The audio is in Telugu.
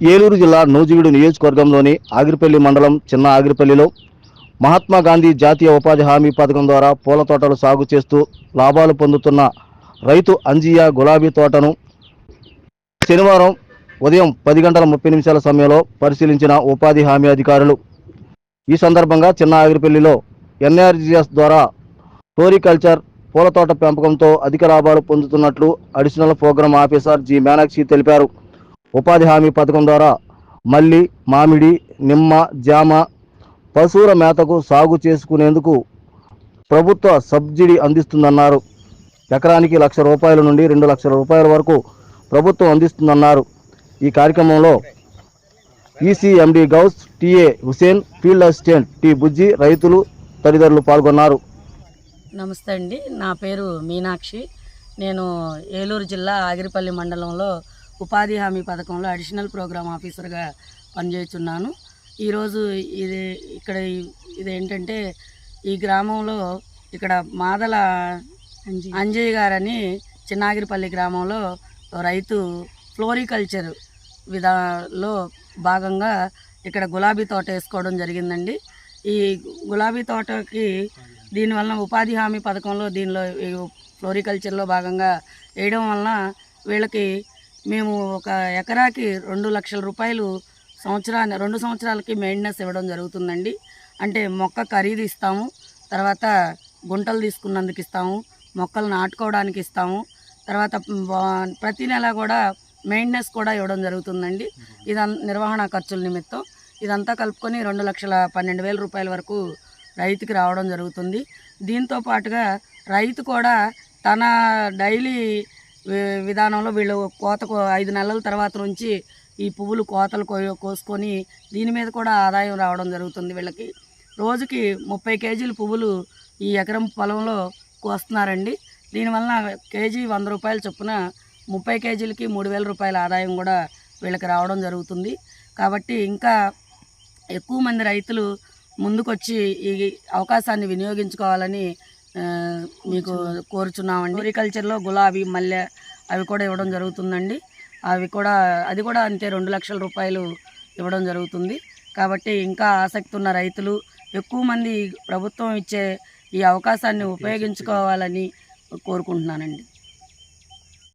ఏలూరు జిల్లా నూజివీడు నియోజకవర్గంలోని ఆగిరిపల్లి మండలం చిన్న ఆగిరిపల్లిలో మహాత్మా గాంధీ జాతీయ ఉపాధి హామీ పథకం ద్వారా పూల తోటలు సాగు చేస్తూ లాభాలు పొందుతున్న రైతు అంజియా గులాబీ తోటను శనివారం ఉదయం పది గంటల ముప్పై నిమిషాల సమయంలో పరిశీలించిన ఉపాధి హామీ అధికారులు. ఈ సందర్భంగా చిన్న ఆగిరిపల్లిలో ఎన్ఆర్జీఎస్ ద్వారా ఫ్లోరికల్చర్ పూల తోట పెంపకంతో అధిక లాభాలు పొందుతున్నట్లు additional programme officer G. Meenakshi తెలిపారు. ఉపాధి హామీ పథకం ద్వారా మల్లి మామిడి నిమ్మ జామ పశువుల మేతకు సాగు చేసుకునేందుకు ప్రభుత్వ సబ్సిడీ అందిస్తుందన్నారు. ఎకరానికి లక్ష రూపాయల నుండి రెండు లక్షల రూపాయల వరకు ప్రభుత్వం అందిస్తుందన్నారు. ఈ కార్యక్రమంలో EC MD Gouse TA Hussain field assistant T Bujji రైతులు తదితరులు పాల్గొన్నారు. నమస్తే అండి. నా పేరు మీనాక్షి. నేను ఏలూరు జిల్లా ఆగిరిపల్లి మండలంలో ఉపాధి హామీ పథకంలో అడిషనల్ ప్రోగ్రామ్ ఆఫీసర్గా పనిచేస్తున్నాను. ఈరోజు ఇది ఇక్కడ ఇదేంటంటే ఈ గ్రామంలో ఇక్కడ మాదల అంజయ్య గారని చిన్నాగిరిపల్లి గ్రామంలో రైతు ఫ్లోరికల్చర్ విధాలో భాగంగా ఇక్కడ గులాబీ తోట వేసుకోవడం జరిగిందండి. ఈ గులాబీ తోటకి దీనివల్ల ఉపాధి హామీ పథకంలో దీనిలో ఫ్లోరికల్చర్లో భాగంగా వేయడం వలన వీళ్ళకి మేము ఒక ఎకరాకి రెండు లక్షల రూపాయలు సంవత్సరాన్ని రెండు సంవత్సరాలకి మెయింటెనెన్స్ ఇవ్వడం జరుగుతుందండి. అంటే మొక్క ఖరీదు ఇస్తాము తర్వాత గుంటలు తీసుకున్నందుకు ఇస్తాము మొక్కలు నాటుకోవడానికి ఇస్తాము తర్వాత ప్రతి నెల కూడా మెయింటెనెన్స్ కూడా ఇవ్వడం జరుగుతుందండి. ఇదం నిర్వహణ ఖర్చుల నిమిత్తం. ఇదంతా కలుపుకొని రెండు లక్షల పన్నెండు వేల రూపాయల వరకు రైతుకి రావడం జరుగుతుంది. దీంతో పాటుగా రైతు కూడా తన డైలీ విధానంలో వీళ్ళు కోతకు ఐదు నెలల తర్వాత నుంచి ఈ పువ్వులు కోతలు కోయ- కోసుకొని దీని మీద కూడా ఆదాయం రావడం జరుగుతుంది వీళ్ళకి. రోజుకి ముప్పై కేజీల పువ్వులు ఈ ఎకరం పొలంలో కోస్తున్నారండి. దీనివలన కేజీ వంద రూపాయల చొప్పున ముప్పై కేజీలకి మూడు వేల రూపాయల ఆదాయం కూడా వీళ్ళకి రావడం జరుగుతుంది. కాబట్టి ఇంకా ఎక్కువ మంది రైతులు ముందుకొచ్చి ఈ అవకాశాన్ని వినియోగించుకోవాలని మీకు కోరుచున్నామండి. అగ్రికల్చర్లో గులాబీ మల్లె అవి కూడా ఇవ్వడం జరుగుతుందండి. అవి కూడా అది కూడా అంతే రెండు లక్షల రూపాయలు ఇవ్వడం జరుగుతుంది. కాబట్టి ఇంకా ఆసక్తి ఉన్న రైతులు ఎక్కువ మంది ప్రభుత్వం ఇచ్చే ఈ అవకాశాన్ని ఉపయోగించుకోవాలని కోరుకుంటున్నానండి.